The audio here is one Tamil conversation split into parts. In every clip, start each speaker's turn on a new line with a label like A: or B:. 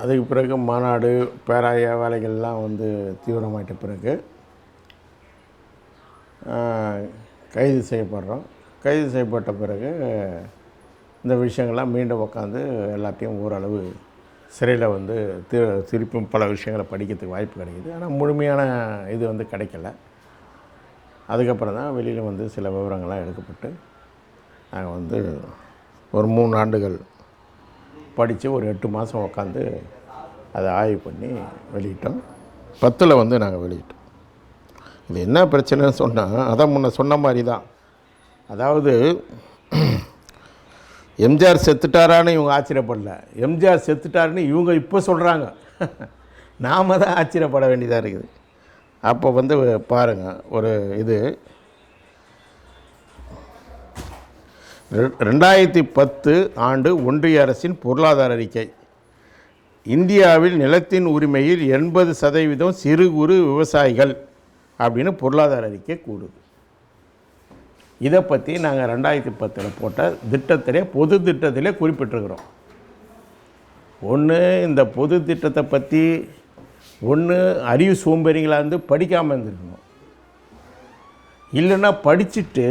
A: அதுக்கு பிறகு மாநாடு பேராய வேலைகள்லாம் வந்து தீவிரமாயிட்ட பிறகு கைது செய்யப்படுறோம். கைது செய்யப்பட்ட பிறகு இந்த விஷயங்கள்லாம் மீண்டும் உட்காந்து எல்லாத்தையும் ஓரளவு சிறையில் வந்து தி திருப்பியும் பல விஷயங்களை படிக்கிறதுக்கு வாய்ப்பு கிடைக்குது. ஆனால் முழுமையான இது வந்து கிடைக்கல. அதுக்கப்புறம் தான் வெளியில் வந்து சில விவரங்கள்லாம் எடுக்கப்பட்டு நாங்கள் வந்து ஒரு மூணு ஆண்டுகள் படித்து ஒரு எட்டு மாதம் உட்காந்து அதை ஆய்வு பண்ணி வெளியிட்டோம். பத்தில் வந்து நாங்கள் வெளியிட்டோம். இது என்ன பிரச்சனைன்னு சொன்னால் அதான் முன்ன சொன்ன மாதிரி தான். அதாவது எம்ஜிஆர் செத்துட்டாரான்னு இவங்க ஆச்சரியப்படல. எம்ஜிஆர் செத்துட்டாருன்னு இவங்க இப்போ சொல்கிறாங்க நாம் தான் ஆச்சரியப்பட வேண்டியதாக இருக்குது. அப்போ வந்து பாருங்கள் ஒரு இது ரெண்டாயிரத்தி பத்து ஆண்டு ஒன்றிய அரசின் பொருளாதார அறிக்கை. இந்தியாவில் நிலத்தின் உரிமையில் எண்பது சதவீதம் சிறு குறு விவசாயிகள் அப்படின்னு பொருளாதார அறிக்கை கூடுது இதை பற்றி நாங்கள் ரெண்டாயிரத்தி பத்தில் போட்ட திட்டத்திலே பொது திட்டத்திலே குறிப்பிட்டிருக்கிறோம். ஒன்று இந்த பொது திட்டத்தை பற்றி ஒன்று அறிவு சோம்பேறிங்களாக இருந்து படிக்காமல் இருந்திருக்கணும். இல்லைன்னா படிச்சுட்டு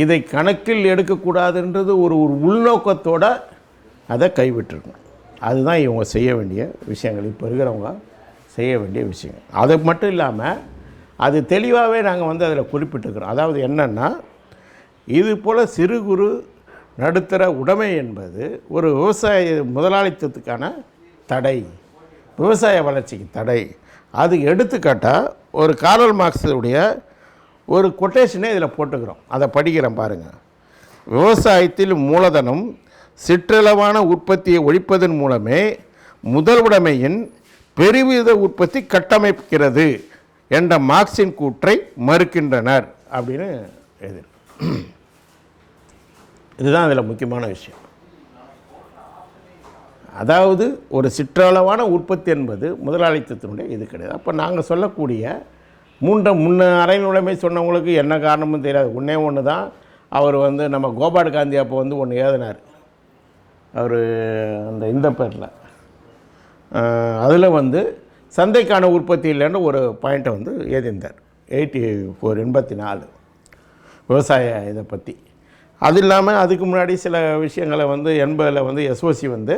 A: இதை கணக்கில் எடுக்கக்கூடாதுன்றது ஒரு ஒரு உள்நோக்கத்தோடு அதை கைவிட்டிருக்கணும். அதுதான் இவங்க செய்ய வேண்டிய விஷயங்கள். இப்போ இருக்கிறவங்க செய்ய வேண்டிய விஷயங்கள். அது மட்டும் இல்லாமல் அது தெளிவாகவே நாங்கள் வந்து அதில் குறிப்பிட்டிருக்கிறோம். அதாவது என்னென்னா இது போல் சிறு குறு நடுத்தர உடைமை என்பது ஒரு விவசாய முதலாளித்துவத்துக்கான தடை. விவசாய வளர்ச்சிக்கு தடை. அது எடுத்துக்காட்டால் ஒரு காரல் மார்க்ஸுடைய ஒரு கொட்டேஷனே இதில் போட்டுக்கிறோம். அதை படிக்கிறேன் பாருங்கள் விவசாயத்தில் மூலதனம் சிற்றளவான உற்பத்தியை ஒழிப்பதன் மூலமே முதல்வுடைமையின் பெருவித உற்பத்தி கட்டமைக்கிறது என்ற மார்க்சின் கூற்றை மறுக்கின்றனர் அப்படின்னு எதிர் இதுதான் அதில் முக்கியமான விஷயம். அதாவது ஒரு சிற்றளவான உற்பத்தி என்பது முதலாளித்துவத்தினுடைய இது கிடையாது. அப்போ நாங்கள் சொல்லக்கூடிய மூன்ற முன்ன அரைநுழைமை சொன்னவங்களுக்கு என்ன காரணமும் தெரியாது. ஒன்றே ஒன்று தான் அவர் வந்து நம்ம கோபால் காந்தி அப்போ வந்து ஒன்று எழுதினார். அவர் அந்த இந்த பேரில். அதில் வந்து சந்தைக்கான உற்பத்தி இல்லைன்னு ஒரு பாயிண்ட்டை வந்து எழுதியிருந்தார். எயிட்டி ஃபோர் எண்பத்தி நாலு. விவசாய இதை பற்றி அது இல்லாமல் அதுக்கு முன்னாடி சில விஷயங்களை வந்து எண்பதில் வந்து எஸ்ஓசி வந்து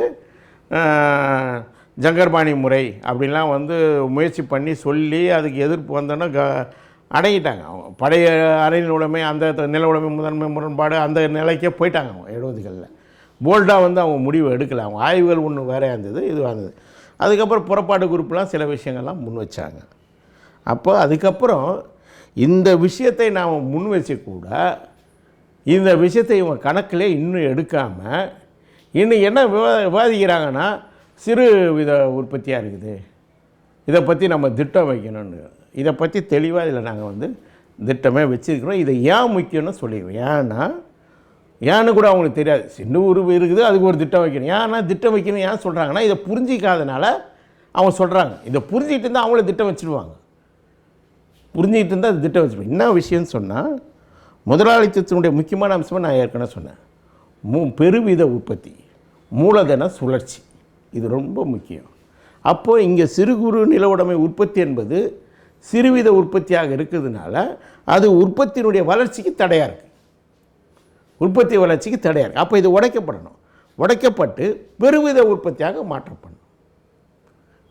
A: ஜங்கர்பாணி முறை அப்படின்லாம் வந்து முயற்சி பண்ணி சொல்லி அதுக்கு எதிர்ப்பு வந்தோன்னா க அடங்கிட்டாங்க. அவங்க பழைய அரைநில உடைமை அந்த நில உடைமை முதன்மை முரண்பாடு அந்த நிலைக்கே போயிட்டாங்க அவங்க எழுபதுகளில் போல்டாக வந்து அவங்க முடிவு எடுக்கலை. அவங்க ஆய்வுகள் ஒன்று வேறையாக இருந்தது இது வந்தது அதுக்கப்புறம் புறப்பாடு குரூப்லாம் சில விஷயங்கள்லாம் முன் வச்சாங்க. அப்போ அதுக்கப்புறம் இந்த விஷயத்தை நாம் முன் வச்சு கூட இந்த விஷயத்தை இவங்க கணக்கிலே இன்னும் எடுக்காமல் இன்னும் என்ன விவா விவாதிக்கிறாங்கன்னா சிறு வித உற்பத்தியாக இருக்குது. இதை பற்றி நம்ம திட்டம் வைக்கணும்னு. இதை பற்றி தெளிவாக இதில் நாங்கள் வந்து திட்டமே வச்சுருக்கிறோம். இதை ஏன் முக்கியம்னு சொல்லிடுறோம் ஏன்னா ஏன்னு கூட அவங்களுக்கு தெரியாது. சின்ன உருவு இருக்குது அதுக்கு ஒரு திட்டம் வைக்கணும். ஏன்னா திட்டம் வைக்கணும் ஏன் சொல்கிறாங்கன்னா இதை புரிஞ்சிக்காதனால அவங்க சொல்கிறாங்க இதை புரிஞ்சிக்கிட்டு இருந்தால் அவங்கள திட்டம் வச்சுருவாங்க. புரிஞ்சிக்கிட்டு இருந்தால் அது திட்டம் வச்சுருவாங்க. என்ன விஷயம்னு சொன்னால் முதலாளித்துவத்தினுடைய முக்கியமான அம்சமாக நான் ஏற்கனவே சொன்னேன். மூ பெருவித உற்பத்தி மூலதன சுழற்சி. இது ரொம்ப முக்கியம். அப்போது இங்கே சிறு குறு நிலவுடைமை உற்பத்தி என்பது சிறுவித உற்பத்தியாக இருக்கிறதுனால அது உற்பத்தியினுடைய வளர்ச்சிக்கு தடையாக இருக்குது உற்பத்தி வளர்ச்சிக்கு தடையாக இருக்குது அப்போ இது உடைக்கப்படணும். உடைக்கப்பட்டு பெருவித உற்பத்தியாக மாற்றப்படணும்.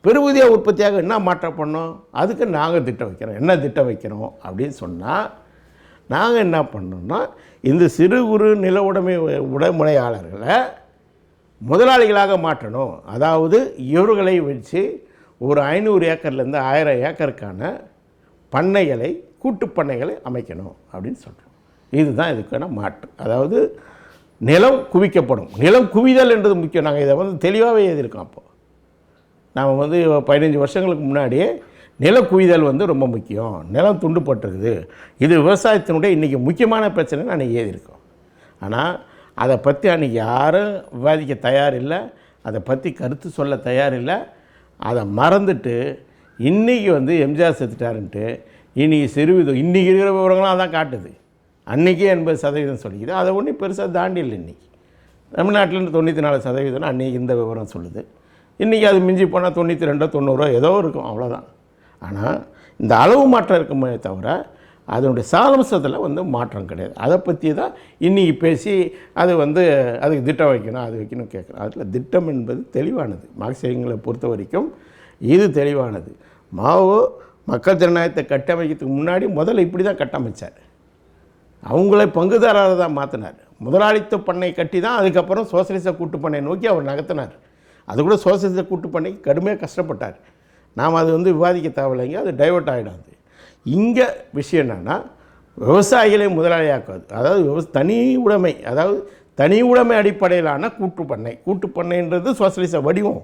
A: பெருவித உற்பத்தியாக என்ன மாற்றம் பண்ணோம் அதுக்கு நாங்கள் திட்டம் வைக்கிறோம். என்ன திட்டம் வைக்கிறோம் அப்படின்னு சொன்னால் நாங்கள் என்ன பண்ணோம்னா இந்த சிறு குறு நில உடைமை உடைமுறையாளர்களை முதலாளிகளாக மாற்றணும். அதாவது இவர்களை வச்சு ஒரு ஐநூறு ஏக்கர்லேருந்து ஆயிரம் ஏக்கருக்கான பண்ணைகளை கூட்டுப் பண்ணைகளை அமைக்கணும் அப்படின்னு சொல்கிறோம் இதுதான் இதுக்கான மாற்று. அதாவது நிலம் குவிக்கப்படும். நிலம் குவிதல் என்றது முக்கியம். நாங்கள் இதை வந்து தெளிவாகவே எழுதியிருக்கோம் அப்போது நாம் வந்து பதினஞ்சு வருஷங்களுக்கு முன்னாடியே நில குவிதல் வந்து ரொம்ப முக்கியம். நிலம் துண்டுப்பட்டிருக்குது இது விவசாயத்தினுடைய இன்றைக்கி முக்கியமான பிரச்சனை நான் எழுதியிருக்கோம். ஆனால் அதை பற்றி அன்றைக்கி யாரும் விவாதிக்க தயார் இல்லை அதை பற்றி கருத்து சொல்ல தயார் இல்லை அதை மறந்துட்டு இன்றைக்கி வந்து எம்ஜிஆர் செத்துட்டாருன்ட்டு இன்றைக்கி சிறுவிதம் இன்றைக்கி இருக்கிற விவரங்களாம் அதான் காட்டுது. அன்றைக்கே எண்பது சதவீதம் சொல்லிக்குது. அதை ஒன்றும் பெருசாக தாண்டி இல்லை இன்றைக்கி தமிழ்நாட்டில் தொண்ணூற்றி நாலு சதவீதம் அன்றைக்கி இந்த விவரம் சொல்லுது. இன்றைக்கி அது மிஞ்சி போனால் தொண்ணூற்றி ரெண்டோ தொண்ணூறோ ஏதோ இருக்கும். அவ்வளோதான் ஆனால் இந்த அளவு மாற்றம் இருக்குமே தவிர அதனுடைய சாலம்சத்தில் வந்து மாற்றம் கிடையாது. அதை பற்றி தான் இன்றைக்கி பேசி அது வந்து அதுக்கு திட்டம் வைக்கணும் அது வைக்கணும் கேட்கணும் அதில் திட்டம் என்பது தெளிவானது. மார்க்சியங்களை பொறுத்த வரைக்கும் இது தெளிவானது. மாவோ மக்கள் ஜனநாயகத்தை கட்டமைக்கிறதுக்கு முன்னாடி முதல்ல இப்படி தான் கட்டமைச்சார். அவங்களே பங்குதாரராக தான் மாற்றினார் முதலாளித்துவ பண்ணை கட்டி தான் அதுக்கப்புறம் சோசியலிச கூட்டு பண்ணை நோக்கி அவர் நகர்த்தினார். அது கூட சோசியலிச கூட்டு பண்ணைக்கு கடுமையாக கஷ்டப்பட்டார். நாம் அது வந்து விவாதிக்க தேவையில்லைங்க அது டைவர்ட் ஆகிடாது இங்கே விஷயம் என்னென்னா விவசாயிகளை முதலாளியாக்குவது. அதாவது விவச தனி உடைமை அதாவது தனி உடைமை அடிப்படையிலான கூட்டு பண்ணை கூட்டு பண்ணைன்றது சோசியலிச வடிவம்.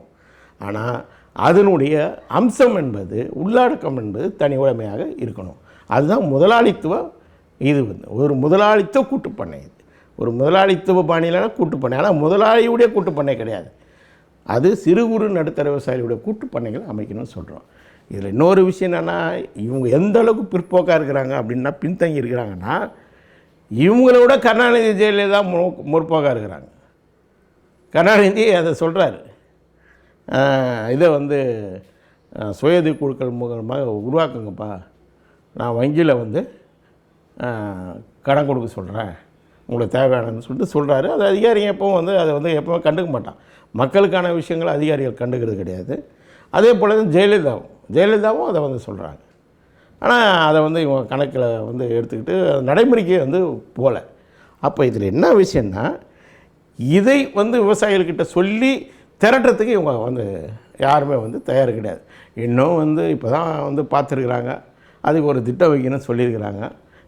A: ஆனால் அதனுடைய அம்சம் என்பது உள்ளடக்கம் என்பது தனி உடைமையாக இருக்கணும். அதுதான் முதலாளித்துவ இது. வந்து ஒரு முதலாளித்துவ கூட்டுப்பண்ணை இது. ஒரு முதலாளித்துவ பாணியிலான கூட்டுப்பண்ணை. ஆனால் முதலாளியுடைய கூட்டுப்பண்ணை கிடையாது. அது சிறு குறு நடுத்தர விவசாயிகளுடைய கூட்டுப்பண்ணைகள் அமைக்கணும்னு சொல்கிறோம் இதில் இன்னொரு விஷயம் என்னென்னா இவங்க எந்த அளவுக்கு பிற்போக்காக இருக்கிறாங்க அப்படின்னா பின்தங்கி இருக்கிறாங்கன்னா இவங்களோட கருணாநிதி ஜெயலலிதா மு முற்போக்காக இருக்கிறாங்க. கருணாநிதி அதை சொல்கிறாரு இதை வந்து சுயதி குழுக்கள் மூலமாக உருவாக்குங்கப்பா. நான் வங்கியில் வந்து கடன் கொடுக்க சொல்கிறேன் உங்களுக்கு தேவையானதுன்னு சொல்லிட்டு சொல்கிறாரு அது அதிகாரிங்க எப்பவும் வந்து அதை வந்து எப்போவும் கண்டுக்க மாட்டான். மக்களுக்கான விஷயங்களை அதிகாரிகள் கண்டுக்கிறது கிடையாது. அதே போல் தான் ஜெயலலிதாவும். ஜெயலலிதாவும் அதை வந்து சொல்கிறாங்க ஆனால் அதை வந்து இவங்க கணக்கில் வந்து எடுத்துக்கிட்டு நடைமுறைக்கே வந்து போகல அப்போ இதில் என்ன விஷயம்னா இதை வந்து விவசாயிகள்கிட்ட சொல்லி திரட்டுறதுக்கு இவங்க வந்து யாருமே வந்து தயார் கிடையாது. இன்னும் வந்து இப்போ தான் வந்து பார்த்துருக்குறாங்க. அதுக்கு ஒரு திட்டம் வைக்கணும்னு சொல்லியிருக்கிறாங்க.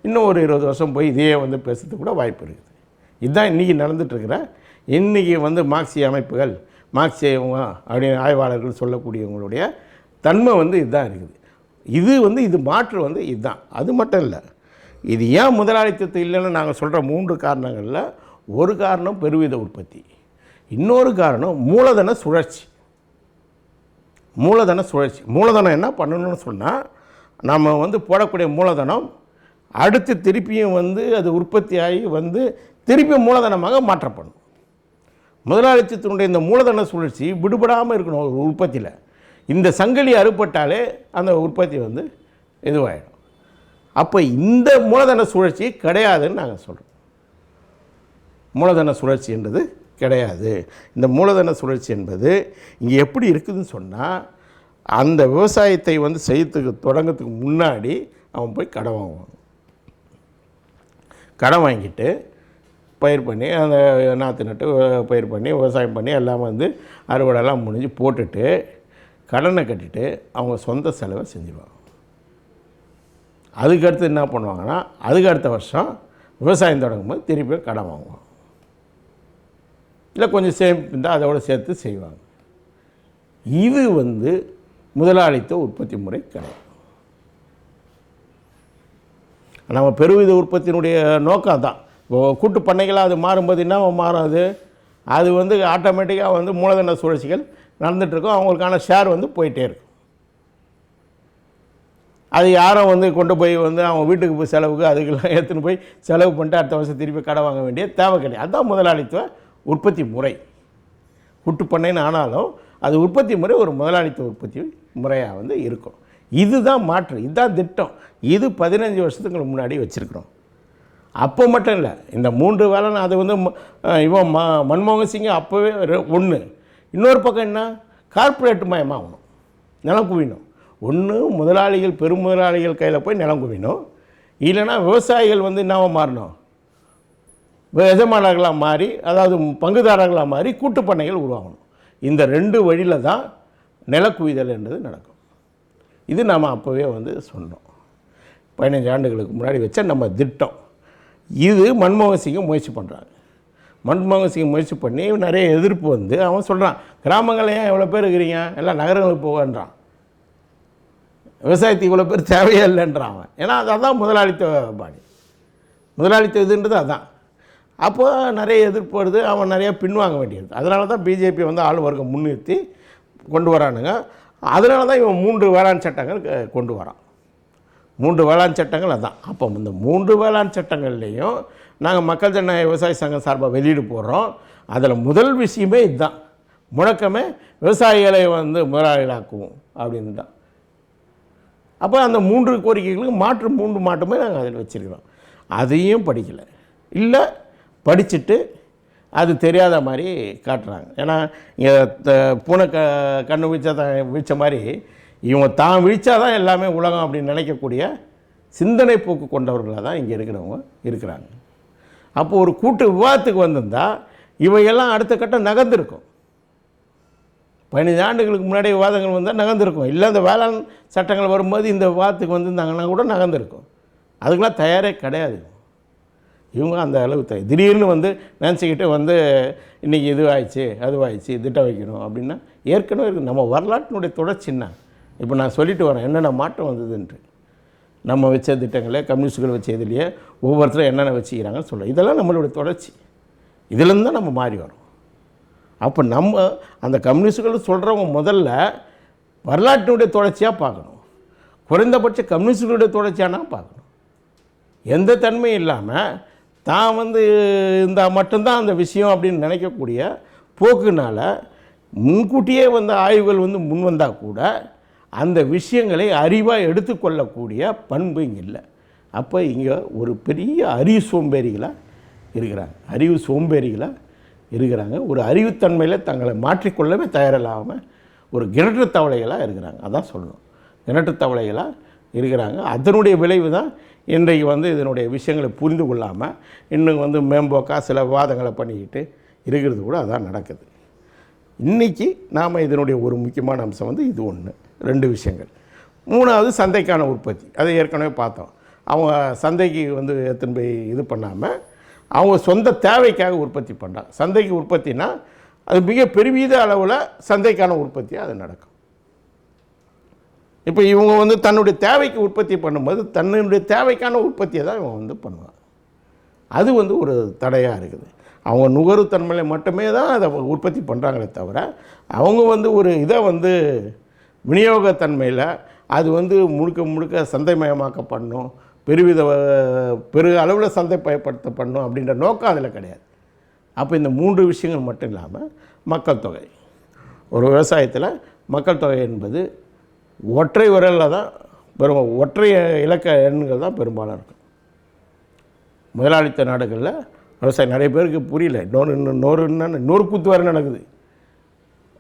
A: இன்னும் ஒரு இருபது வருஷம் போய் இதையே வந்து பேசுறதுக்கு கூட வாய்ப்பு இருக்குது. இதுதான் இன்றைக்கி நடந்துகிட்ருக்கிற இன்றைக்கி வந்து மார்க்சிய அமைப்புகள் மார்க்சியவங்க அப்படின்னு ஆய்வாளர்கள் சொல்லக்கூடியவங்களுடைய தன்மை வந்து இதுதான் இருக்குது. இது வந்து இது மாற்று வந்து இதுதான். அது மட்டும் இல்லை. இது ஏன் முதலாளித்துவம் இல்லைன்னு நாங்கள் சொல்கிற மூன்று காரணங்களில் ஒரு காரணம் பெருவித உற்பத்தி. இன்னொரு காரணம் மூலதன சுழற்சி. மூலதன சுழற்சி. மூலதனம் என்ன பண்ணணும்னு சொன்னால் நம்ம வந்து போடக்கூடிய மூலதனம் அடுத்து திருப்பியும் வந்து அது உற்பத்தி ஆகி வந்து திருப்பி மூலதனமாக மாற்றப்படும். முதலாளித்துவத்தினுடைய இந்த மூலதன சுழற்சி விடுபடாமல் இருக்கணும் ஒரு உற்பத்தியில். இந்த சங்கிலி அறுபட்டாலே அந்த உற்பத்தி வந்து இதுவாகிடும் அப்போ இந்த மூலதன சுழற்சி கிடையாதுன்னு நாங்கள் சொல்கிறோம் மூலதன சுழற்சி என்பது கிடையாது. இந்த மூலதன சுழற்சி என்பது இங்கே எப்படி இருக்குதுன்னு சொன்னால் அந்த விவசாயத்தை வந்து செய்யறதுக்கு தொடங்கிறதுக்கு முன்னாடி அவன் போய் கடன் வாங்குவான். கடன் வாங்கிட்டு பயிர் பண்ணி அந்த நாற்று நட்டு பயிர் பண்ணி விவசாயம் பண்ணி எல்லாம் வந்து அறுவடைலாம் முடிஞ்சு போட்டுட்டு கடனை கட்டிட்டு அவங்க சொந்த செலவை செஞ்சுருவாங்க. அதுக்கு அடுத்து என்ன பண்ணுவாங்கன்னா அதுக்கு அடுத்த வருஷம் விவசாயம் தொடங்கும்போது திருப்பி கடன் வாங்குவாங்க. இல்லை கொஞ்சம் சேமிப்பு இருந்தால் அதோட சேர்த்து செய்வாங்க. இது வந்து முதலாளித்துவ உற்பத்தி முறை கிடையாது நம்ம பெருவித உற்பத்தியினுடைய நோக்கம் தான் கூட்டு பண்ணைகளாக அது மாறும்போது என்ன மாறும் அது? அது வந்து ஆட்டோமேட்டிக்காக வந்து மூலதன சுழற்சிகள் நடந்துகிட்ருக்கும் அவங்களுக்கான ஷேர் வந்து போயிட்டே இருக்கும் அது யாரும் வந்து கொண்டு போய் வந்து அவங்க வீட்டுக்கு போய் செலவுக்கு அதுக்கெல்லாம் எடுத்துன்னு போய் செலவு பண்ணிட்டு அடுத்த வருஷம் திருப்பி கடை வாங்க வேண்டிய தேவை கிடையாது. அதுதான் முதலாளித்துவ உற்பத்தி முறை. கூட்டு பண்ணைன்னு ஆனாலும் அது உற்பத்தி முறை ஒரு முதலாளித்துவ உற்பத்தி முறையாக வந்து இருக்கும். இதுதான் மாற்று. இதுதான் திட்டம். இது பதினஞ்சு வருஷத்துக்கு முன்னாடி வச்சுருக்குறோம். அப்போ மட்டும் இல்லை இந்த மூன்று வேலை அது வந்து ம- இவன் ம மன்மோகன் சிங் அப்போவே ஒன்று இன்னொரு பக்கம் என்ன? கார்ப்பரேட் மயமாகணும் நிலம் குவிணும் ஒன்று முதலாளிகள் பெரும் முதலாளிகள் கையில் போய் நிலம் குவியணும். இல்லைன்னா விவசாயிகள் வந்து என்னவோ மாறணும்? எஜமானர்களாக மாறி அதாவது பங்குதாரர்களாக மாறி கூட்டு பண்ணைகள் உருவாகணும். இந்த ரெண்டு வழியில் தான் நிலக்குவிதல் என்றது நடக்கும். இது நாம் அப்போவே வந்து சொன்னோம். பதினஞ்சு ஆண்டுகளுக்கு முன்னாடி வச்ச நம்ம திட்டம். இது மன்மோகன் சிங்கும் முயற்சி பண்ணுறாங்க மன்மோகன் சிங் முயற்சி பண்ணி நிறைய எதிர்ப்பு வந்து அவன் சொல்கிறான் கிராமங்களில் ஏன் எவ்வளோ பேர் இருக்கிறீங்க? எல்லாம் நகரங்களுக்கு போகன்றான். விவசாயத்துக்கு இவ்வளோ பேர் தேவையே இல்லைன்றான் அவன். ஏன்னா அதான் முதலாளித்துவ பாணி. முதலாளித்துவ இதுன்றது அதான். அப்போது நிறைய எதிர்ப்பு வருது அவன் நிறையா பின்வாங்க வேண்டியது. அதனால தான் பிஜேபி வந்து ஆள் வர்க்கம் முன்னிறுத்தி கொண்டு வரானுங்க. அதனால தான் இவன் மூன்று வேளாண் சட்டங்கள் கொண்டு வரான். மூன்று வேளாண் சட்டங்கள் அதான். அப்போ இந்த மூன்று வேளாண் சட்டங்கள்லேயும் நாங்கள் மக்கள் ஜனநாயக விவசாய சங்கம் சார்பாக வெளியீடு போடுறோம். அதில் முதல் விஷயமே இதுதான். முழக்கமே விவசாயிகளை வந்து முதலாளிகளாக்குவோம் அப்படின்னு தான். அப்போ அந்த மூன்று கோரிக்கைகளுக்கு மாற்று மூன்று மாற்றமே நாங்கள் அதில் வச்சுருக்கிறோம். அதையும் படிக்கலை. இல்லை படிச்சுட்டு அது தெரியாத மாதிரி காட்டுறாங்க. ஏன்னா இங்கே பூனை க கண்ணு வீழ்ச்சா தான் வீழ்ச்ச மாதிரி இவங்க தான் வீழ்ச்சா தான் எல்லாமே உலகம் அப்படின்னு நினைக்கக்கூடிய சிந்தனை போக்கு கொண்டவர்களாக தான் இங்கே இருக்கிறவங்க இருக்கிறாங்க. அப்போ ஒரு கூட்டு விவாதத்துக்கு வந்திருந்தா இவையெல்லாம் அடுத்த கட்டம் நகர்ந்திருக்கும். பதினைந்து ஆண்டுகளுக்கு முன்னாடி விவாதங்கள் வந்தால் நகர்ந்திருக்கும். இல்லை இந்த வேளாண் சட்டங்கள் வரும்போது இந்த விவாதத்துக்கு வந்திருந்தாங்கன்னா கூட நகர்ந்திருக்கும். அதுக்கெல்லாம் தயாரே கிடையாது. இவங்க அந்த அளவு த திடீர்னு வந்து நினச்சிக்கிட்டு வந்து இன்றைக்கி இதுவாகிடுச்சு அதுவாகிடுச்சு திட்டம் வைக்கணும் அப்படின்னா ஏற்கனவே இருக்குது நம்ம வரலாற்றினுடைய தொடர்ச்சின்னா இப்போ நான் சொல்லிட்டு வரேன் என்னென்ன மாற்றம் வந்ததுன்ட்டு. நம்ம வச்ச திட்டங்களே கம்யூனிஸ்டுகள் வச்ச இதுலேயே ஒவ்வொருத்தரும் என்னென்ன வச்சுக்கிறாங்கன்னு சொல்ல இதெல்லாம் நம்மளுடைய தொடர்ச்சி. இதுலேருந்து தான் நம்ம மாறி வரோம். அப்போ நம்ம அந்த கம்யூனிஸ்டுகள் சொல்கிறவங்க முதல்ல வரலாற்றினுடைய தொடர்ச்சியாக பார்க்கணும். குறைந்தபட்ச கம்யூனிஸ்டுகளுடைய தொடர்ச்சியானா பார்க்கணும். எந்த தன்மையும் இல்லாமல் தான் வந்து இருந்தால் மட்டும்தான் அந்த விஷயம் அப்படின்னு நினைக்கக்கூடிய போக்குனால் முன்கூட்டியே வந்து ஆய்வுகள் வந்து முன் வந்தால் கூட அந்த விஷயங்களை அறிவாக எடுத்துக்கொள்ளக்கூடிய பண்பு இங்கே இல்லை. அப்போ இங்கே ஒரு பெரிய அறிவு சோம்பேறிகளாக இருக்கிறாங்க. அறிவு சோம்பேறிகளாக இருக்கிறாங்க. ஒரு அறிவுத்தன்மையில் தங்களை மாற்றிக்கொள்ளவே தயாரில்லாமல் ஒரு கிணற்று தவளைகளாக இருக்கிறாங்க. அதான் சொல்லணும். கிணற்று தவளைகளாக இருக்கிறாங்க. அதனுடைய விளைவு தான் இன்றைக்கு வந்து இதனுடைய விஷயங்களை புரிந்து கொள்ளாமல் இன்னும் வந்து மேம்போக்காக சில விவாதங்களை பண்ணிக்கிட்டு இருக்கிறது கூட அதான் நடக்குது. இன்றைக்கி நாம் இதனுடைய ஒரு முக்கியமான அம்சம் வந்து இது ஒன்று ரெண்டு விஷயங்கள். மூணாவது சந்தைக்கான உற்பத்தி. அதை ஏற்கனவே பார்த்தோம். அவங்க சந்தைக்கு வந்து எடுத்துன்னு போய் இது பண்ணாமல் அவங்க சொந்த தேவைக்காக உற்பத்தி பண்ணுறாங்க சந்தைக்கு உற்பத்தினா அது மிக பெருவீத அளவில் சந்தைக்கான உற்பத்தியாக அது நடக்கும். இப்போ இவங்க வந்து தன்னுடைய தேவைக்கு உற்பத்தி பண்ணும்போது தன்னுடைய தேவைக்கான உற்பத்தியை தான் இவங்க வந்து பண்ணுவாங்க. அது வந்து ஒரு தடையாக இருக்குது. அவங்க நுகர்வுத்தன்மையில் மட்டுமே தான் அதை உற்பத்தி பண்ணுறாங்களே தவிர அவங்க வந்து ஒரு இதை வந்து விநியோகத்தன்மையில் அது வந்து முழுக்க முழுக்க சந்தைமயமாக்கப்படணும் பெருவித பெரு அளவில் சந்தைப்பயப்படுத்தப்படணும் அப்படின்ற நோக்கம் அதில் கிடையாது. அப்போ இந்த மூன்று விஷயங்கள் மட்டும் இல்லாமல் மக்கள் தொகை. ஒரு விவசாயத்தில் மக்கள் தொகை என்பது ஒற்றை விரலில் தான் பெரும் ஒற்றை இலக்க எண்கள் தான் பெரும்பாலும் இருக்கும். முதலாளித்த நாடுகளில் விவசாயம் நிறைய பேருக்கு புரியல. இன்னொரு இன்னொரு இன்னொரு இன்னொரு கூத்து வேறு நடக்குது.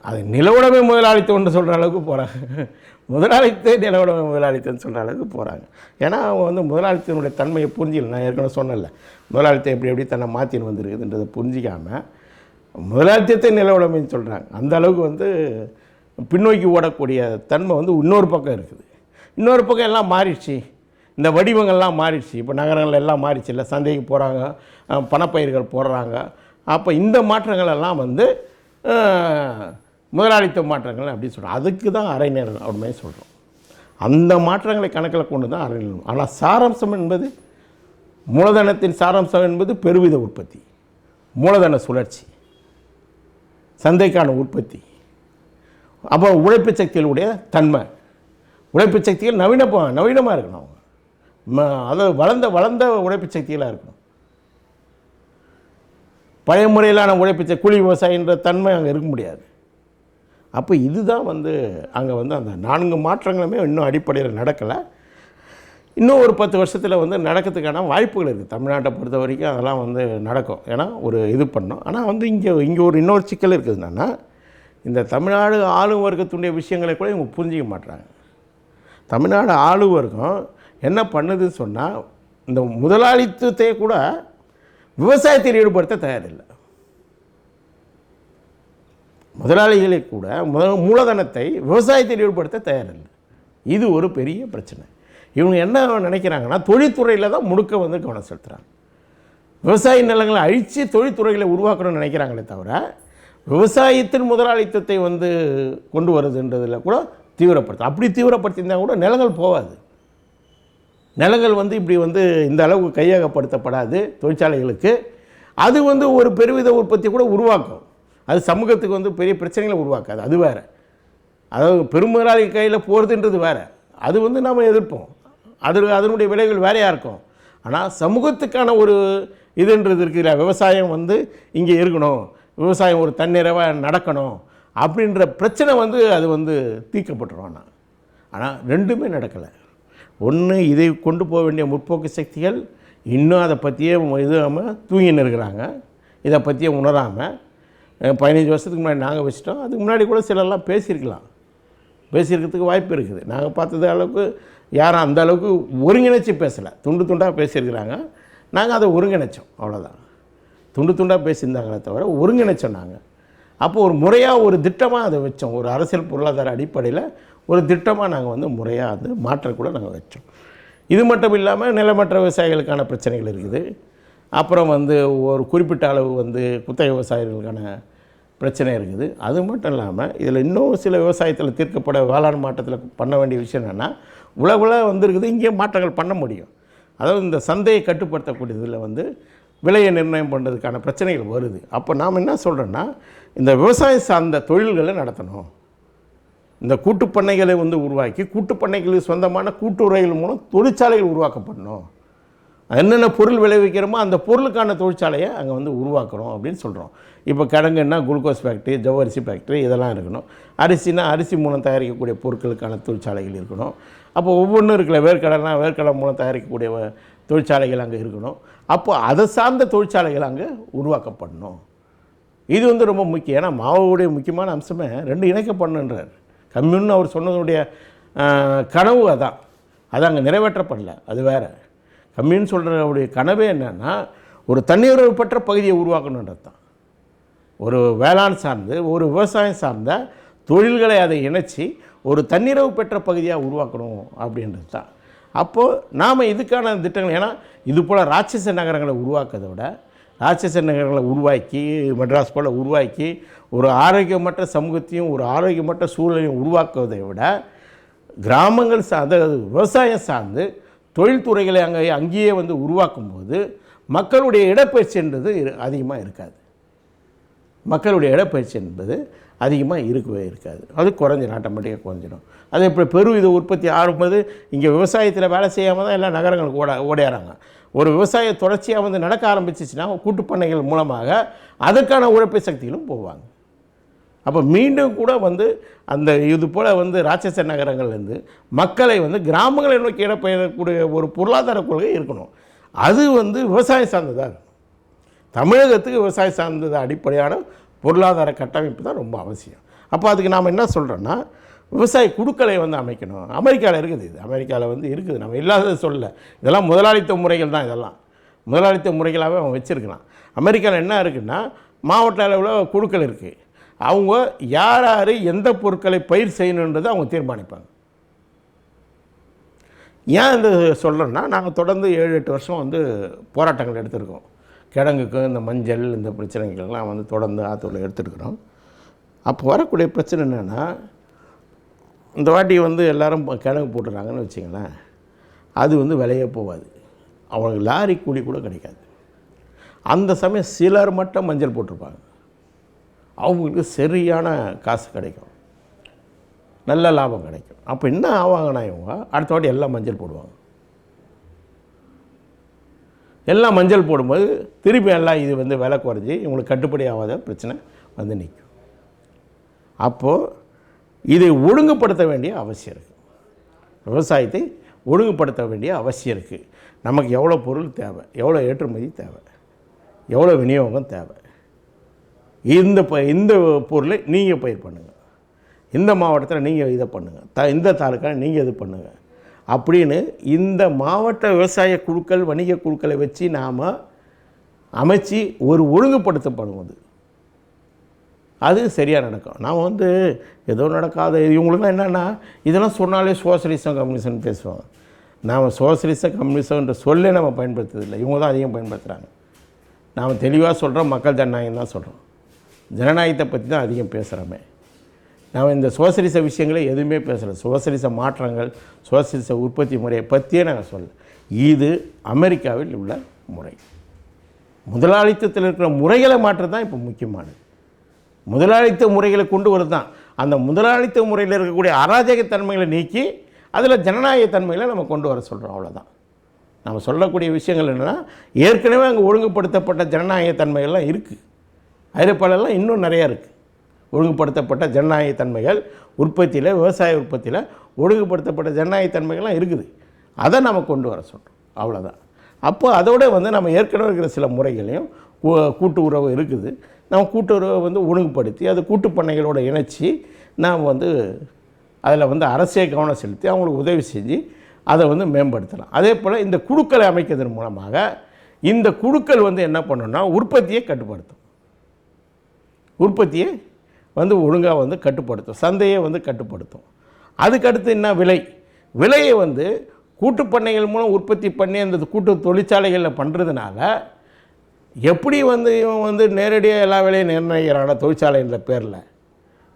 A: அது நிலவுடைமை முதலாளித்தம்னு சொல்கிற அளவுக்கு போகிறாங்க முதலாளித்தே நிலவுடைமை முதலாளித்துன்னு சொல்கிற அளவுக்கு போகிறாங்க ஏன்னா அவங்க வந்து முதலாளித்தனுடைய தன்மையை புரிஞ்சிக்கல. நான் ஏற்கனவே சொன்னேன்ல. முதலாளித்தம் எப்படி எப்படி தன்னை மாற்றின்னு வந்திருக்குதுன்றதை புரிஞ்சிக்காமல் முதலாளித்தத்தை நிலவுடைமைன்னு சொல்கிறாங்க அந்த அளவுக்கு வந்து பின்னோக்கி ஓடக்கூடிய தன்மை வந்து இன்னொரு பக்கம் இருக்குது. இன்னொரு பக்கம் எல்லாம் மாறிடுச்சு. இந்த வடிவங்கள்லாம் மாறிடுச்சு. இப்போ நகரங்கள் எல்லாம் மாறிடுச்சு. இல்லை சந்தைக்கு போகிறாங்க பணப்பயிர்கள் போடுறாங்க. அப்போ இந்த மாற்றங்கள் எல்லாம் வந்து முதலாளித்துவ மாற்றங்கள் அப்படின்னு சொல்கிறோம் அதுக்கு தான் அரைநேர் அப்படின்னு சொல்கிறோம் அந்த மாற்றங்களை கணக்கில் கொண்டு தான் அரைநேரம் ஆனால் சாராம்சம் என்பது மூலதனத்தின் சாராம்சம் என்பது பெருவித உற்பத்தி. மூலதன சுழற்சி. சந்தைக்கான உற்பத்தி. அப்போ உழைப்பு சக்திகளுடைய தன்மை. உழைப்பு சக்திகள் நவீன நவீனமாக இருக்கணும் அவங்க. அது அதாவது வளர்ந்த வளர்ந்த உழைப்பு சக்திகளாக இருக்கணும். பழைய முறையிலான உழைப்பு சக்தி கூலி விவசாயின்ற தன்மை அங்கே இருக்க முடியாது. அப்போ இதுதான் வந்து அங்கே வந்து அந்த நான்கு மாற்றங்களுமே இன்னும் அடிப்படையில் நடக்கலை. இன்னும் ஒரு பத்து வருஷத்தில் வந்து நடக்கிறதுக்கான வாய்ப்புகள் இருக்குது தமிழ்நாட்டை பொறுத்த வரைக்கும் அதெல்லாம் வந்து நடக்கும். ஏன்னா ஒரு இது பண்ணோம். ஆனால் வந்து இங்கே இங்கே ஒரு இன்னொரு சிக்கல் இருக்குது என்னென்னா இந்த தமிழ்நாடு ஆளும் வர்க்கத்துடைய விஷயங்களை கூட இவங்க புரிஞ்சிக்க மாட்டுறாங்க தமிழ்நாடு ஆளும் வர்க்கம் என்ன பண்ணுதுன்னு சொன்னால் இந்த முதலாளித்துவத்தை கூட விவசாயத்தில் ஈடுபடுத்த தயாரில்லை. முதலாளிகளை கூட மூலதனத்தை விவசாயத்தில் ஈடுபடுத்த தயாரில்லை. இது ஒரு பெரிய பிரச்சனை. இவங்க என்ன நினைக்கிறாங்கன்னா தொழில்துறையில் தான் முழுக்க வந்து கவனம் செலுத்துகிறாங்க விவசாய நிலங்களை அழித்து தொழில்துறைகளை உருவாக்கணும்னு நினைக்கிறாங்களே தவிர விவசாயத்தின் முதலாளித்துவத்தை வந்து கொண்டு வருதுன்றதில் கூட தீவிரப்படுத்த அப்படி தீவிரப்படுத்தியிருந்தா கூட நிலங்கள் போகாது. நிலங்கள் வந்து இப்படி வந்து இந்த அளவுக்கு கையகப்படுத்தப்படாது தொழிற்சாலைகளுக்கு. அது வந்து ஒரு பெருவித உற்பத்தி கூட உருவாக்கும். அது சமூகத்துக்கு வந்து பெரிய பிரச்சனைகளை உருவாக்காது. அது வேறு. அதாவது பெருமுதலாளி கையில் போகிறதுன்றது வேறு. அது வந்து நாம் எதிர்ப்போம். அது அதனுடைய விளைவுகள் வேறையாக இருக்கும் ஆனால் சமூகத்துக்கான ஒரு இதுன்றது இருக்கிற விவசாயம் வந்து இங்கே இருக்கணும். விவசாயம் ஒரு தன்னிறைவாக நடக்கணும். அப்படின்ற பிரச்சனை வந்து அது வந்து தீர்க்கப்பட்டுரும் ஆனால் ஆனால் ரெண்டுமே நடக்கலை. ஒன்று இதை கொண்டு போக வேண்டிய முற்போக்கு சக்திகள் இன்னும் அதை பற்றியே இதாமல் தூங்கின்னு இருக்கிறாங்க. இதை பற்றியே உணராமல் பதினஞ்சு வருஷத்துக்கு முன்னாடி நாங்கள் வச்சிட்டோம். அதுக்கு முன்னாடி கூட சிலர்லாம் பேசியிருக்கலாம். பேசியிருக்கிறதுக்கு வாய்ப்பு இருக்குது. நாங்கள் பார்த்தது அளவுக்கு யாரும் அந்த அளவுக்கு ஒருங்கிணைச்சு பேசலை. துண்டு துண்டாக பேசியிருக்கிறாங்க. நாங்கள் அதை ஒருங்கிணைச்சோம். அவ்வளோதான் துண்டு துண்டாக பேசியிருந்தாங்களே தவிர ஒருங்கிணைச்சோம் நாங்கள் அப்போ ஒரு முறையாக ஒரு திட்டமாக அதை வச்சோம். ஒரு அரசியல் பொருளாதார அடிப்படையில் ஒரு திட்டமாக நாங்கள் வந்து முறையாக வந்து மாற்றக்கூட நாங்கள் வச்சோம். இது மட்டும் இல்லாமல் நிலமற்ற விவசாயிகளுக்கான பிரச்சனைகள் இருக்குது. அப்புறம் வந்து ஒரு குறிப்பிட்ட அளவு வந்து குத்தகை விவசாயிகளுக்கான பிரச்சனை இருக்குது. அது மட்டும் இல்லாமல் இதில் இன்னும் சில விவசாயத்தில் தீர்க்கப்பட வேளாண் மாற்றத்தில் பண்ண வேண்டிய விஷயம் என்னென்னா உலகுல வந்திருக்குது இங்கே மாற்றங்கள் பண்ண முடியும். அதாவது இந்த சந்தையை கட்டுப்படுத்தக்கூடியதில் வந்து விலையை நிர்ணயம் பண்ணுறதுக்கான பிரச்சனைகள் வருது. அப்போ நாம் என்ன சொல்கிறோன்னா இந்த விவசாயம் சார்ந்த தொழில்களை நடத்தணும். இந்த கூட்டுப்பண்ணைகளை வந்து உருவாக்கி கூட்டுப்பண்ணைகளுக்கு சொந்தமான கூட்டுறவுகள் மூலம் தொழிற்சாலைகள் உருவாக்கப்படணும். என்னென்ன பொருள் விளைவிக்கிறோமோ அந்த பொருளுக்கான தொழிற்சாலையை அங்கே வந்து உருவாக்கணும் அப்படின்னு சொல்கிறோம். இப்போ கிழங்குன்னா குளுக்கோஸ் ஃபேக்ட்ரி ஜவ்வரிசி ஃபேக்ட்ரி இதெல்லாம் இருக்கணும். அரிசினா அரிசி மூலம் தயாரிக்கக்கூடிய பொருட்களுக்கான தொழிற்சாலைகள் இருக்கணும். அப்போ ஒவ்வொன்றும் இருக்கல வேர்க்கடலைனா வேர்க்கடலை மூலம் தயாரிக்கக்கூடிய தொழிற்சாலைகள் அங்கே இருக்கணும். அப்போ அதை சார்ந்த தொழிற்சாலைகள் அங்கே உருவாக்கப்படணும். இது வந்து ரொம்ப முக்கியம். ஏன்னா மாவுடைய முக்கியமான அம்சமே ரெண்டு இணைக்கப்படணுன்றார். கம்யூன்னு அவர் சொன்னதுடைய கனவு அதான். அது அங்கே நிறைவேற்றப்படல. அது வேற. கம்மின்னு சொல்கிறவுடைய கனவே என்னென்னா ஒரு தண்ணீர் பெற்ற பகுதியை உருவாக்கணுன்றது தான் ஒரு வேளாண் சார்ந்து ஒரு விவசாயம் சார்ந்த தொழில்களை அதை இணைச்சி ஒரு தன்னிறைவு பெற்ற பகுதியாக உருவாக்கணும் அப்படின்றது தான் அப்போது நாம் இதுக்கான திட்டங்கள் ஏன்னா இது போல் ராட்சச நகரங்களை உருவாக்குறதை விட ராட்சச நகரங்களை உருவாக்கி மெட்ராஸ் போல் உருவாக்கி ஒரு ஆரோக்கியமற்ற சமூகத்தையும் ஒரு ஆரோக்கியமற்ற சூழலையும் உருவாக்குவதை விட கிராமங்கள் சார்ந்த விவசாயம் சார்ந்து தொழில்துறைகளை அங்கே அங்கேயே வந்து உருவாக்கும்போது மக்களுடைய இடப்பயிற்சி என்றது அதிகமாக இருக்காது. மக்களுடைய இடப்பயிற்சி என்பது அதிகமாக இருக்கவே இருக்காது. அது குறைஞ்சிடும் ஆட்டோமேட்டிக்காக குறைஞ்சிடும் அது இப்போ பெரும் இது உற்பத்தி ஆகும்போது இங்கே விவசாயத்தில் வேலை செய்யாமல் தான் எல்லா நகரங்களுக்கு ஓட ஓடையாறாங்க. ஒரு விவசாய தொடர்ச்சியாக வந்து நடக்க ஆரம்பிச்சிச்சுன்னா கூட்டுப்பண்ணைகள் மூலமாக அதற்கான உழைப்பு சக்திகளும் போவாங்க. அப்போ மீண்டும் கூட வந்து அந்த இது போல் வந்து ராட்சச நகரங்கள்லேருந்து மக்களை வந்து கிராமங்களை நோக்கி இடப்பெயரக்கூடிய ஒரு பொருளாதார கொள்கை இருக்கணும். அது வந்து விவசாயம் சார்ந்ததாக இருக்கும் தமிழகத்துக்கு விவசாயம் சார்ந்தது அடிப்படையான பொருளாதார கட்டமைப்பு தான் ரொம்ப அவசியம். அப்போ அதுக்கு நாம் என்ன சொல்கிறோன்னா விவசாய குழுக்களை வந்து அமைக்கணும். அமெரிக்காவில் இருக்குது இது. அமெரிக்காவில் வந்து இருக்குது. நம்ம இல்லாததை சொல்லலை. இதெல்லாம் முதலாளித்துவ முறைகள் தான் இதெல்லாம். முதலாளித்துவ முறைகளாகவே அவன் வச்சுருக்கலாம். அமெரிக்காவில் என்ன இருக்குன்னா மாவட்ட அளவில் குழுக்கள் இருக்குது அவங்க யார் யார் எந்த பொருட்களை பயிர் செய்யணுன்றதை அவங்க தீர்மானிப்பாங்க. ஏன் இந்த சொல்கிறேன்னா நாங்கள் தொடர்ந்து ஏழு எட்டு வருஷம் வந்து போராட்டங்கள் எடுத்திருக்கோம். கிழங்குக்கு இந்த மஞ்சள் இந்த பிரச்சனைகள்லாம் வந்து தொடர்ந்து ஆத்தூரில் எடுத்துருக்குறோம். அப்போ வரக்கூடிய பிரச்சனை என்னென்னா இந்த வாட்டி வந்து எல்லோரும் கிழங்கு போட்டுறாங்கன்னு வச்சிங்களேன் அது வந்து விலையே போகாது. அவங்களுக்கு லாரி கூலி கூட கிடைக்காது. அந்த சமயம் சிலர் மட்டும் மஞ்சள் போட்டிருப்பாங்க. அவங்களுக்கு சரியான காசு கிடைக்கும். நல்ல லாபம் கிடைக்கும். அப்போ என்ன ஆவாங்கன்னா இவங்க அடுத்த வாட்டி எல்லாம் மஞ்சள் போடுவாங்க. எல்லாம் மஞ்சள் போடும்போது திருப்பி எல்லாம் இது வந்து விலை குறைஞ்சி இவங்களுக்கு கட்டுப்படி ஆகாத பிரச்சனை வந்து நிற்கும். அப்போது இதை ஒழுங்குபடுத்த வேண்டிய அவசியம் இருக்குது விவசாயத்தை ஒழுங்குபடுத்த வேண்டிய அவசியம் இருக்குது நமக்கு எவ்வளோ பொருள் தேவை எவ்வளோ ஏற்றுமதி தேவை எவ்வளோ விநியோகம் தேவை. இந்த ப இந்த பொருளை நீங்கள் பயிர் பண்ணுங்கள் இந்த மாவட்டத்தில் நீங்கள் இதை பண்ணுங்கள் த இந்த தாலுக்காவில் நீங்கள் இது பண்ணுங்கள் அப்படின்னு இந்த மாவட்ட விவசாய குழுக்கள் வணிக குழுக்களை வச்சு நாம் அமைச்சு ஒரு ஒழுங்குபடுத்தப்படுவது அது. சரியாக நடக்கும். நாம் வந்து ஏதோ நடக்காத இவங்களுக்குலாம் என்னென்னா இதெல்லாம் சொன்னாலே சோசலிசம் கம்யூனிசம் பேசுவாங்க. நாம் சோசியலிசம் கம்யூனிசம்ன்ற சொல்லே நம்ம பயன்படுத்துறதில்லை. இவங்க தான் அதிகம் பயன்படுத்துகிறாங்க நாம் தெளிவாக சொல்கிறோம் மக்கள் ஜனநாயகம் தான் சொல்கிறோம் ஜனநாயகத்தை பற்றி தான் அதிகம் பேசுகிறோமே நாம் இந்த சோசலிச விஷயங்களே எதுவுமே பேசலை. சோசலிச மாற்றங்கள் சோசலிச உற்பத்தி முறையை பற்றியே நாங்கள் சொல்ல இது அமெரிக்காவில் உள்ள முறை. முதலாளித்தத்தில் இருக்கிற முறைகளை மாற்றம் தான் இப்போ முக்கியமானது. முதலாளித்த முறைகளை கொண்டு வருது தான். அந்த முதலாளித்த முறையில் இருக்கக்கூடிய அராஜகத்தன்மைகளை நீக்கி அதில் ஜனநாயக தன்மைகளை நம்ம கொண்டு வர சொல்கிறோம் அவ்வளோதான் நம்ம சொல்லக்கூடிய விஷயங்கள் என்னென்னா ஏற்கனவே அங்கே ஒழுங்குபடுத்தப்பட்ட ஜனநாயக தன்மைகள்லாம் இருக்குது ஐரோப்பாலெல்லாம் இன்னும் நிறையா இருக்குது ஒழுங்குபடுத்தப்பட்ட ஜனநாயக தன்மைகள் உற்பத்தியில் விவசாய உற்பத்தியில் ஒழுங்குபடுத்தப்பட்ட ஜனநாயக தன்மைகள்லாம் இருக்குது. அதை நம்ம கொண்டு வர சொல்கிறோம் அவ்வளோதான் அப்போ அதோட வந்து நம்ம ஏற்கனவே இருக்கிற சில முறைகளையும் கூட்டு உறவு இருக்குது. நம்ம கூட்டு உறவை வந்து ஒழுங்குபடுத்தி அது கூட்டு பண்ணைகளோட இணைச்சி நாம் வந்து அதில் வந்து அரசே கவனம் செலுத்தி அவங்களுக்கு உதவி செஞ்சு அதை வந்து மேம்படுத்தலாம். அதே போல் இந்த குழுக்களை அமைக்கிறதன் மூலமாக இந்த குழுக்கள் வந்து என்ன பண்ணணும்னா உற்பத்தியை கட்டுப்படுத்தும். உற்பத்தியை வந்து ஒழுங்காக வந்து கட்டுப்படுத்தும். சந்தையை வந்து கட்டுப்படுத்தும். அதுக்கடுத்து என்ன விலை? விலையை வந்து கூட்டு பண்ணைகள் மூலம் உற்பத்தி பண்ணி அந்த கூட்டு தொழிற்சாலைகளில் பண்ணுறதுனால எப்படி வந்து இவன் வந்து நேரடியாக எல்லா விலையும் நிர்ணயிக்கிறான? தொழிற்சாலைன்ற பேரில்.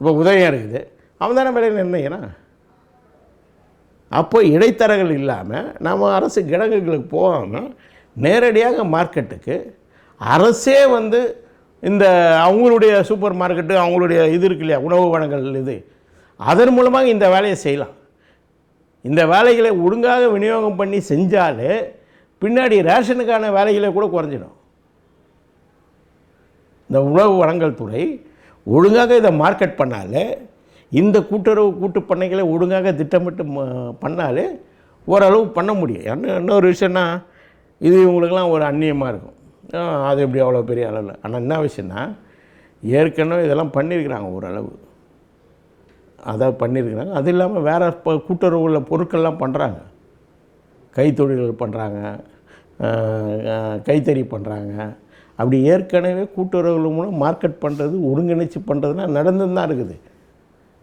A: இப்போ உதயம் இருக்குது. அவன் தானே விலை நிர்ணயிக்கிறான்? அப்போ இடைத்தரகள் இல்லாமல் நம்ம அரசு கிடங்குகளுக்கு போகாமல் நேரடியாக மார்க்கெட்டுக்கு அரசே வந்து இந்த அவங்களுடைய சூப்பர் மார்க்கெட்டு அவங்களுடைய இது இருக்கு இல்லையா உணவு வளங்கள் இது. அதன் மூலமாக இந்த வேலையை செய்யலாம். இந்த வேலைகளை ஒழுங்காக விநியோகம் பண்ணி செஞ்சாலே பின்னாடி ரேஷனுக்கான வேலைகளை கூட குறைஞ்சிடும். இந்த உணவு வழங்கல் துறை ஒழுங்காக இதை மார்க்கெட் பண்ணாலே இந்த கூட்டுறவு கூட்டு பண்ணைகளை ஒழுங்காக திட்டமிட்டு ம- பண்ணாலே ஓரளவு பண்ண முடியும். என்ன இன்னொரு விஷயம்னா இது இவங்களுக்கெல்லாம் ஒரு அந்நியமாக இருக்கும். அது எப்படி அவ்வளோ பெரிய அளவில். ஆனால் என்ன விஷயம்னா ஏற்கனவே இதெல்லாம் பண்ணியிருக்கிறாங்க ஓரளவு. அதை பண்ணியிருக்கிறாங்க. அது இல்லாமல் வேறு இப்போ கூட்டுறவுல பொருட்கள்லாம் பண்ணுறாங்க கைத்தொழில்கள் பண்ணுறாங்க கைத்தறி பண்ணுறாங்க அப்படி ஏற்கனவே கூட்டுறவுகள் மூலம் மார்க்கெட் பண்ணுறது ஒருங்கிணைச்சு பண்ணுறதுலாம் நடந்து தான் இருக்குது.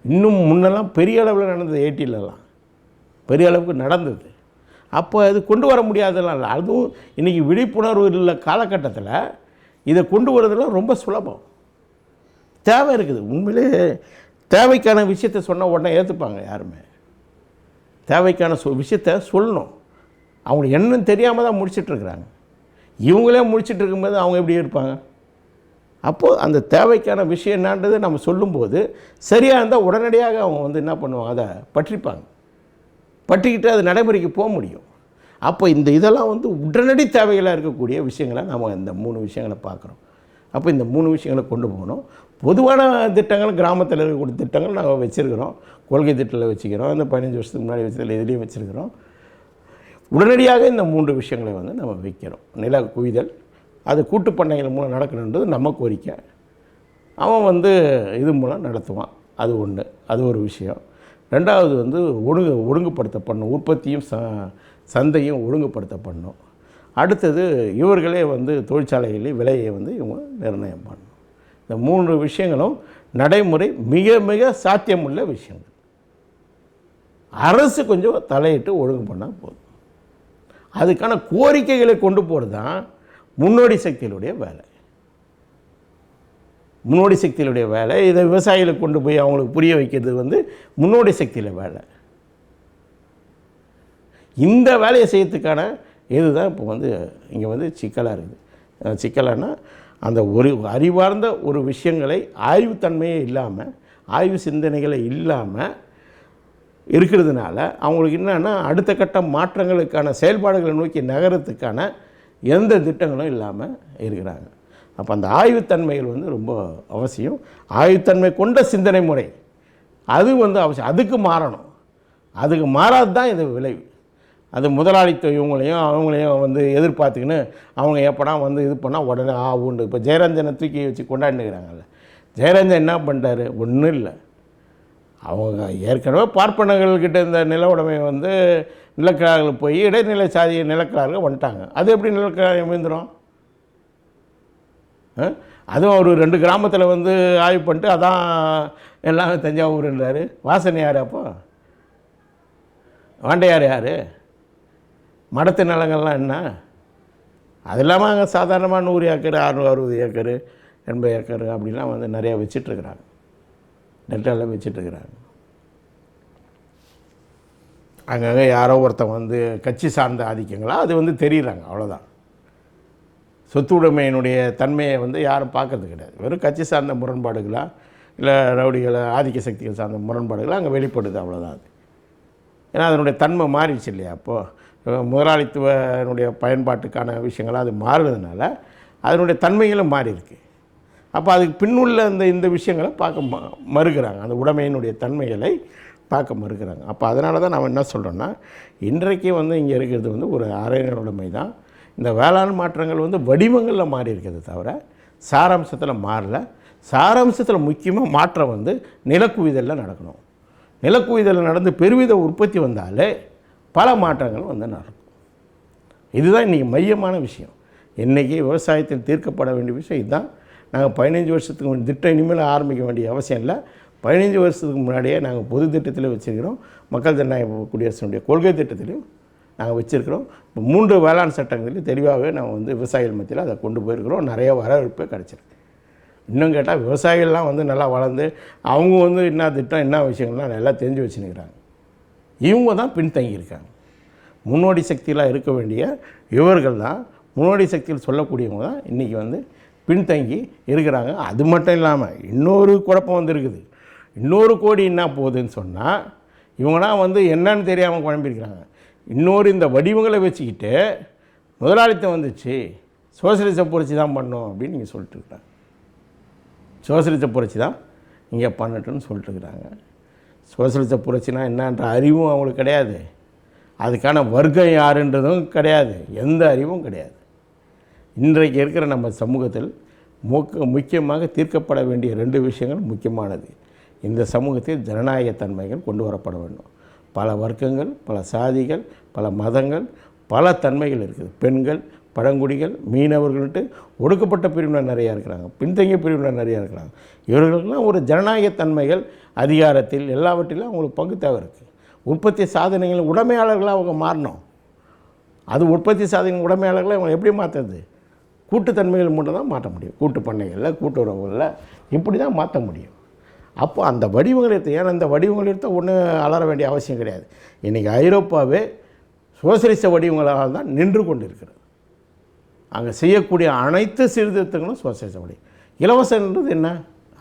A: இன்னும் முன்னெல்லாம் பெரிய அளவில் நடந்தது ஏடிலலாம் பெரிய அளவுக்கு நடந்தது. அப்போ அது கொண்டு வர முடியாதெல்லாம் இல்லை. அதுவும் இன்றைக்கி விழிப்புணர்வு உள்ள காலகட்டத்தில் இதை கொண்டு வரதெல்லாம் ரொம்ப சுலபம். தேவை இருக்குது. உண்மையிலே தேவைக்கான விஷயத்தை சொன்ன உடனே ஏற்றுப்பாங்க யாருமே. தேவைக்கான சொ விஷயத்த சொல்லணும். அவங்களுக்கு என்னன்னு தெரியாமல் தான் முடிச்சிட்ருக்குறாங்க இவங்களே முடிச்சிட்டு இருக்கும்போது அவங்க எப்படி இருப்பாங்க? அப்போது அந்த தேவைக்கான விஷயம் என்னன்றதை நம்ம சொல்லும்போது சரியாக இருந்தால் உடனடியாக அவங்க வந்து என்ன பண்ணுவாங்க? அதை பற்றிப்பாங்க. பற்றிக்கிட்டு அது நடைமுறைக்கு போக முடியும். அப்போ இந்த இதெல்லாம் வந்து உடனடி தேவைகளாக இருக்கக்கூடிய விஷயங்களை நம்ம இந்த மூணு விஷயங்களை பார்க்குறோம். அப்போ இந்த மூணு விஷயங்களை கொண்டு போகணும். பொதுவான திட்டங்கள் கிராமத்தில் இருக்கக்கூடிய திட்டங்கள் நாங்கள் வச்சுருக்கிறோம். கொள்கை திட்டத்தில் வச்சுக்கிறோம். இந்த பதினஞ்சு வருஷத்துக்கு முன்னாடி வச்சதில் எதுலேயும் வச்சுருக்கிறோம். உடனடியாக இந்த மூன்று விஷயங்களை வந்து நம்ம வைக்கிறோம். நில குவிதல் அது கூட்டு பண்ணைகள் மூலம் நடக்கணுன்றது நம்ம கோரிக்கை. அவன் வந்து இது மூலம் நடத்துவான். அது ஒன்று அது ஒரு விஷயம். ரெண்டாவது வந்து ஒழுங்கு ஒழுங்குபடுத்த பண்ணும் உற்பத்தியும் ச சந்தையும் ஒழுங்குபடுத்த பண்ணும் அடுத்தது இவர்களே வந்து தொழிற்சாலைகளில் விலையை வந்து இவங்க நிர்ணயம் பண்ணணும். இந்த மூன்று விஷயங்களும் நடைமுறை மிக மிக சாத்தியமுள்ள விஷயங்கள். அரசு கொஞ்சம் தலையிட்டு ஒழுங்கு பண்ணால் போதும். அதுக்கான கோரிக்கைகளை கொண்டு போகிறது தான் முன்னோடி சக்திகளுடைய வேலை. முன்னோடி சக்திகளுடைய வேலை. இதை விவசாயிகளுக்கு கொண்டு போய் அவங்களுக்கு புரிய வைக்கிறது வந்து முன்னோடி சக்தியில் வேலை. இந்த வேலையை செய்யறதுக்கான இதுதான் இப்போ வந்து இங்கே வந்து சிக்கலாக இருக்குது. அஹ் சிக்கலானா அந்த ஒரு அறிவார்ந்த ஒரு விஷயங்களை ஆய்வுத்தன்மையே இல்லாமல் ஆய்வு சிந்தனைகளை இல்லாமல் இருக்கிறதுனால அவங்களுக்கு என்னென்னா அடுத்த கட்ட மாற்றங்களுக்கான செயல்பாடுகளை நோக்கி நகரத்துக்கான எந்த திட்டங்களும் இல்லாமல் இருக்கிறாங்க. அப்போ அந்த ஆய்வுத்தன்மைகள் வந்து ரொம்ப அவசியம். ஆய்வுத்தன்மை கொண்ட சிந்தனை முறை. அது வந்து அவசியம். அதுக்கு மாறணும். அதுக்கு மாறாது தான் இது விளைவு. அது முதலாளித்துவ இவங்களையும் அவங்களையும் வந்து எதிர்பார்த்துக்கின்னு அவங்க எப்படா வந்து இது பண்ணால் உடனே ஆ உண்டு இப்போ ஜெயரஞ்சனை தூக்கி வச்சு கொண்டாடினுக்கிறாங்கல்ல. ஜெயரஞ்சன் என்ன பண்ணிட்டாரு ஒன்றும் இல்லை. அவங்க ஏற்கனவே பார்ப்பனர்கள்கிட்ட இந்த நில உடைமை வந்து நிலக்கிழார்கள் போய் இடைநிலை சாதி நிலக்கிழார்கள் வந்துட்டாங்க. அது எப்படி நிலக்கிழாரம் அமைந்துடும் அதுவும் அவர் ரெண்டு கிராமத்தில் வந்து ஆய்வு பண்ணிட்டு அதான் எல்லாம் தஞ்சாவூர்ன்றாரு. வாசனை யார் அப்போ? வாண்டையார் யார்? மடத்து நிலங்கள்லாம் என்ன? அது இல்லாமல் அங்கே சாதாரணமாக நூறு ஏக்கர் அறுநூறு அறுபது ஏக்கர் எண்பது ஏக்கர் அப்படிலாம் வந்து நிறையா வச்சிட்ருக்குறாங்க. டெல்டாவில் வச்சிட்ருக்குறாங்க. அங்கங்கே யாரோ ஒருத்தன் வந்து கட்சி சார்ந்த ஆதிக்கங்களா? அது வந்து தெரியுறாங்க அவ்வளோதான் சொத்து உடைமையினுடைய தன்மையை வந்து யாரும் பார்க்கறது கிடையாது. வெறும் கட்சி சார்ந்த முரண்பாடுகளா? இல்லை ரவுடிகளை ஆதிக்க சக்திகள் சார்ந்த முரண்பாடுகளாக அங்கே வெளிப்படுது அவ்வளோதான் அது. ஏன்னா அதனுடைய தன்மை மாறிடுச்சு இல்லையா? அப்போது முதலாளித்துவனுடைய பயன்பாட்டுக்கான விஷயங்களாக அது மாறுறதுனால அதனுடைய தன்மைகளும் மாறி இருக்கு அப்போ அதுக்கு பின்னுள்ள அந்த இந்த விஷயங்களை பார்க்க ம மறுக்கிறாங்க. அந்த உடைமையினுடைய தன்மைகளை பார்க்க மறுக்கிறாங்க. அப்போ அதனால தான் நாம் என்ன சொல்கிறோன்னா இன்றைக்கு வந்து இங்கே இருக்கிறது வந்து ஒரு அரைநிலை உடைமை தான். இந்த வேளாண் மாற்றங்கள் வந்து வடிவங்களில் மாறி இருக்கிறது தவிர சாராம்சத்தில் மாறல. சாராம்சத்தில் முக்கியமாக மாற்றம் வந்து நிலக்குவிதலில் நடக்கணும். நிலக்குவிதலில் நடந்து பெருவித உற்பத்தி வந்தாலே பல மாற்றங்கள் வந்து நடக்கும். இதுதான் இன்றைக்கி மையமான விஷயம். இன்றைக்கி விவசாயத்தில் தீர்க்கப்பட வேண்டிய விஷயம் இதுதான். நாங்கள் பதினஞ்சு வருஷத்துக்கு முன்னாடி திட்டம் இனிமேல் ஆரம்பிக்க வேண்டிய அவசியம் இல்லை. பதினஞ்சு வருஷத்துக்கு முன்னாடியே நாங்கள் பொது திட்டத்தில் வச்சுருக்கிறோம். மக்கள் ஜனநாயக குடியரசினுடைய கொள்கை திட்டத்திலையும் நாங்கள் வச்சுருக்கிறோம். இப்போ மூன்று வேளாண் சட்டங்களிலும் தெளிவாகவே நாங்கள் வந்து விவசாயிகள் மத்தியில் அதை கொண்டு போயிருக்கிறோம். நிறைய வரவேற்பு கிடச்சிருக்கு. இன்னும் கேட்டால் விவசாயிகள்லாம் வந்து நல்லா வளர்ந்து அவங்க வந்து என்ன திட்டம் என்ன விஷயங்கள்லாம் நல்லா தெரிஞ்சு வச்சுருக்கிறாங்க இவங்க தான் பின்தங்கியிருக்காங்க. முன்னோடி சக்தியெலாம் இருக்க வேண்டிய இவர்கள் தான் முன்னோடி சக்தியில் சொல்லக்கூடியவங்க தான் இன்றைக்கி வந்து பின்தங்கி இருக்கிறாங்க. அது மட்டும் இல்லாமல் இன்னொரு குழப்பம் வந்து இருக்குது இன்னொரு கோடி என்ன போகுதுன்னு சொன்னால் இவங்களாம் வந்து என்னன்னு தெரியாமல் குழம்பிருக்கிறாங்க இன்னொரு இந்த வடிவங்களை வச்சுக்கிட்டு முதலாளித்தம் வந்துச்சு. சோசியலிச புரட்சி தான் பண்ணோம் அப்படின்னு நீங்கள் சொல்லிட்டு இருக்கிறாங்க சோசியலிச புரட்சி தான் இங்கே பண்ணட்டும்னு சொல்லிட்டு இருக்கிறாங்க சோசியலிச புரட்சினா என்னன்ற அறிவும் அவங்களுக்கு கிடையாது. அதுக்கான வர்க்கம் யாருன்றதும் கிடையாது. எந்த அறிவும் கிடையாது. இன்றைக்கு இருக்கிற நம்ம சமூகத்தில் முக்க முக்கியமாக தீர்க்கப்பட வேண்டிய ரெண்டு விஷயங்கள் முக்கியமானது. இந்த சமூகத்தில் ஜனநாயக தன்மைகள் கொண்டு வரப்பட வேண்டும். பல வர்க்கங்கள் பல சாதிகள் பல மதங்கள் பல தன்மைகள் இருக்குது. பெண்கள் பழங்குடிகள் மீனவர்கள்ட்டு ஒடுக்கப்பட்ட பிரிவினர் நிறையா இருக்கிறாங்க. பின்தங்கிய பிரிவினர் நிறையா இருக்கிறாங்க. இவர்களுக்கெல்லாம் ஒரு ஜனநாயக தன்மைகள் அதிகாரத்தில் எல்லாவற்றிலும் அவங்களுக்கு பங்கு தேவை இருக்குது உற்பத்தி சாதனைகள் உடமையாளர்களாக அவங்க மாறணும். அது உற்பத்தி சாதனை உடமையாளர்களை அவங்க எப்படி மாற்றுறது கூட்டுத்தன்மைகள் மட்டும் தான் மாற்ற முடியும். கூட்டு பண்ணைகளில் கூட்டுறவுகளில் இப்படி தான் மாற்ற முடியும். அப்போ அந்த வடிவங்களை எடுத்து ஏன்னா இந்த வடிவங்களை எடுத்து ஒன்றும் அலற வேண்டிய அவசியம் கிடையாது. இன்றைக்கி ஐரோப்பாவே சோசியலிச வடிவங்களால் தான் நின்று கொண்டு இருக்கிறது அங்கே செய்யக்கூடிய அனைத்து சீர்திருத்தங்களும் சோசியலிச வடிவம். இலவசன்றது என்ன?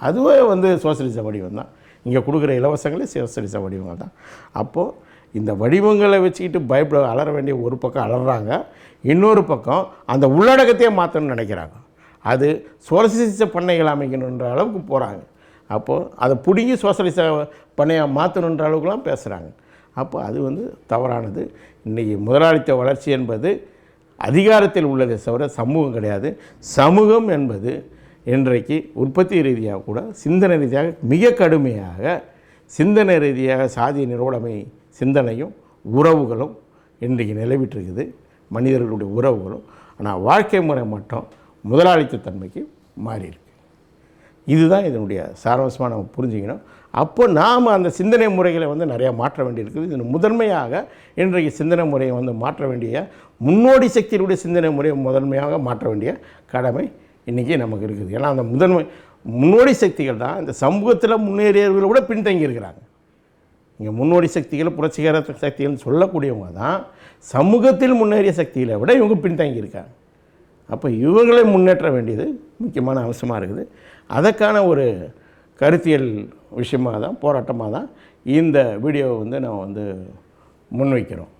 A: அதுவே வந்து சோசியலிச வடிவம் தான். இங்கே கொடுக்குற இலவசங்களே சோசியலிச வடிவங்கள் தான். அப்போது இந்த வடிவங்களை வச்சுக்கிட்டு பயப்பட அலற வேண்டிய ஒரு பக்கம் அலறாங்க இன்னொரு பக்கம் அந்த உள்ளடக்கத்தையே மாற்றணும்னு நினைக்கிறாங்க. அது சோசியலிச பண்ணைகள் அமைக்கணுன்ற அளவுக்கு போகிறாங்க அப்போது அதை பிடுங்கி சோசலிச பண்ணையாக மாற்றணுன்ற அளவுக்குலாம் பேசுகிறாங்க அப்போ அது வந்து தவறானது. இன்றைக்கி முதலாளித்த வளர்ச்சி என்பது அதிகாரத்தில் உள்ளதை தவிர சமூகம் கிடையாது. சமூகம் என்பது இன்றைக்கு உற்பத்தி ரீதியாக கூட சிந்தனை ரீதியாக மிக கடுமையாக சிந்தனை ரீதியாக சாதிய நிரோடமை சிந்தனையும் உறவுகளும் இன்றைக்கு நிலவிட்டிருக்குது. மனிதர்களுடைய உறவுகளும். ஆனால் வாழ்க்கை முறை மட்டும் முதலாளித்த தன்மைக்கு மாறி இதுதான் இதனுடைய சாரவசமாக நம்ம புரிஞ்சுக்கணும். அப்போ நாம் அந்த சிந்தனை முறைகளை வந்து நிறையா மாற்ற வேண்டியிருக்குது. இதில் முதன்மையாக இன்றைக்கு சிந்தனை முறையை வந்து மாற்ற வேண்டிய முன்னோடி சக்தியினுடைய சிந்தனை முறையை முதன்மையாக மாற்ற வேண்டிய கடமை இன்றைக்கி நமக்கு இருக்குது. ஏன்னா அந்த முதன்மை முன்னோடி சக்திகள் தான் இந்த சமூகத்தில் முன்னேறியவர்களை விட பின்தங்கி இருக்கிறாங்க. இங்கே முன்னோடி சக்திகள் புரட்சிகர சக்திகள்னு சொல்லக்கூடியவங்க தான் சமூகத்தில் முன்னேறிய சக்திகளை விட இவங்க பின்தங்கி இருக்காங்க. அப்போ இவங்களை முன்னேற்ற வேண்டியது முக்கியமான அவசியமாக இருக்குது. அதற்கான ஒரு கருத்தியல் விஷயமாக தான் போராட்டமாக தான் இந்த வீடியோவை வந்து நான் வந்து முன்வைக்கிறோம்.